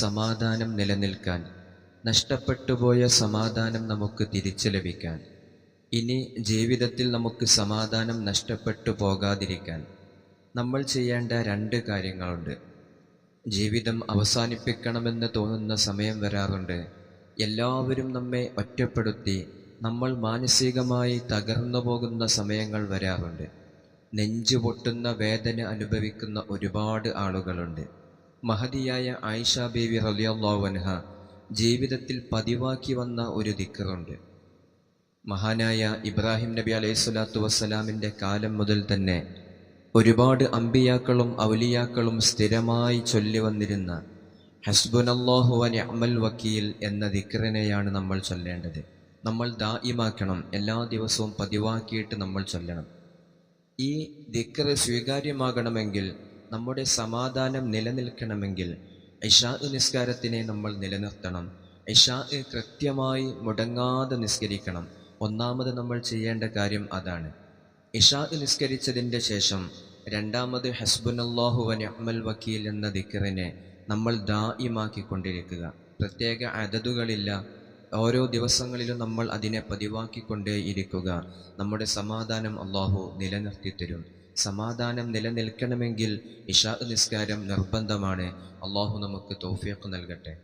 സമാധാനം നിലനിൽക്കാൻ നഷ്ടപ്പെട്ടുപോയ സമാധാനം നമുക്ക് തിരിച്ചു ലഭിക്കാൻ ഇനി ജീവിതത്തിൽ നമുക്ക് സമാധാനം നഷ്ടപ്പെട്ടു പോകാതിരിക്കാൻ നമ്മൾ ചെയ്യേണ്ട രണ്ട് കാര്യങ്ങളുണ്ട്. ജീവിതം അവസാനിപ്പിക്കണമെന്ന് തോന്നുന്ന സമയം വരാറുണ്ട്. എല്ലാവരും നമ്മെ ഒറ്റപ്പെടുത്തി നമ്മൾ മാനസികമായി തകർന്നു പോകുന്ന സമയങ്ങൾ വരാറുണ്ട്. നെഞ്ചു പൊട്ടുന്ന വേദന അനുഭവിക്കുന്ന ഒരുപാട് ആളുകളുണ്ട്. മഹതിയായ ആയിഷ ബീവി റലിയല്ലാവൻഹ ജീവിതത്തിൽ പതിവാക്കി വന്ന ഒരു ദിക്കറുണ്ട്. മഹാനായ ഇബ്രാഹിം നബി അലൈഹി സ്വലാത്തു വസ്സലാമിന്റെ കാലം മുതൽ തന്നെ ഒരുപാട് അമ്പിയാക്കളും ഔലിയാക്കളും സ്ഥിരമായി ചൊല്ലി വന്നിരുന്ന ഹസ്ബുനല്ലാഹു വനി അമൽ വക്കീൽ എന്ന ദിക്റിനെയാണ് നമ്മൾ ചൊല്ലേണ്ടത്. നമ്മൾ ദായിമാക്കണം എല്ലാ ദിവസവും പതിവാക്കിയിട്ട് നമ്മൾ ചൊല്ലണം. ഈ ദിക്റ് സ്വീകാര്യമാകണമെങ്കിൽ നമ്മുടെ സമാധാനം നിലനിൽക്കണമെങ്കിൽ ഇഷാ നിസ്കാരത്തിനെ നമ്മൾ നിലനിർത്തണം. ഇഷാ കൃത്യമായി മുടങ്ങാതെ നിസ്കരിക്കണം. ഒന്നാമത് നമ്മൾ ചെയ്യേണ്ട കാര്യം അതാണ്. ഇഷാ നിസ്കരിച്ചതിന്റെ ശേഷം രണ്ടാമത് ഹസ്ബുനല്ലാഹു വ നിഅമൽ വക്കീൽ എന്ന ദിക്കറിനെ നമ്മൾ ദായിമാക്കിക്കൊണ്ടിരിക്കുക പ്രത്യേക അതതുകളില്ല. ഓരോ ദിവസങ്ങളിലും നമ്മൾ അതിനെ പതിവാക്കിക്കൊണ്ടേ ഇരിക്കുക നമ്മുടെ സമാധാനം അള്ളാഹു നിലനിർത്തി തരും സമാധാനം നിലനിൽക്കണമെങ്കിൽ ഇഷാ നിസ്കാരം നിർബന്ധമാണ്. അള്ളാഹു നമുക്ക് തോഫിയൊക്കെ നൽകട്ടെ.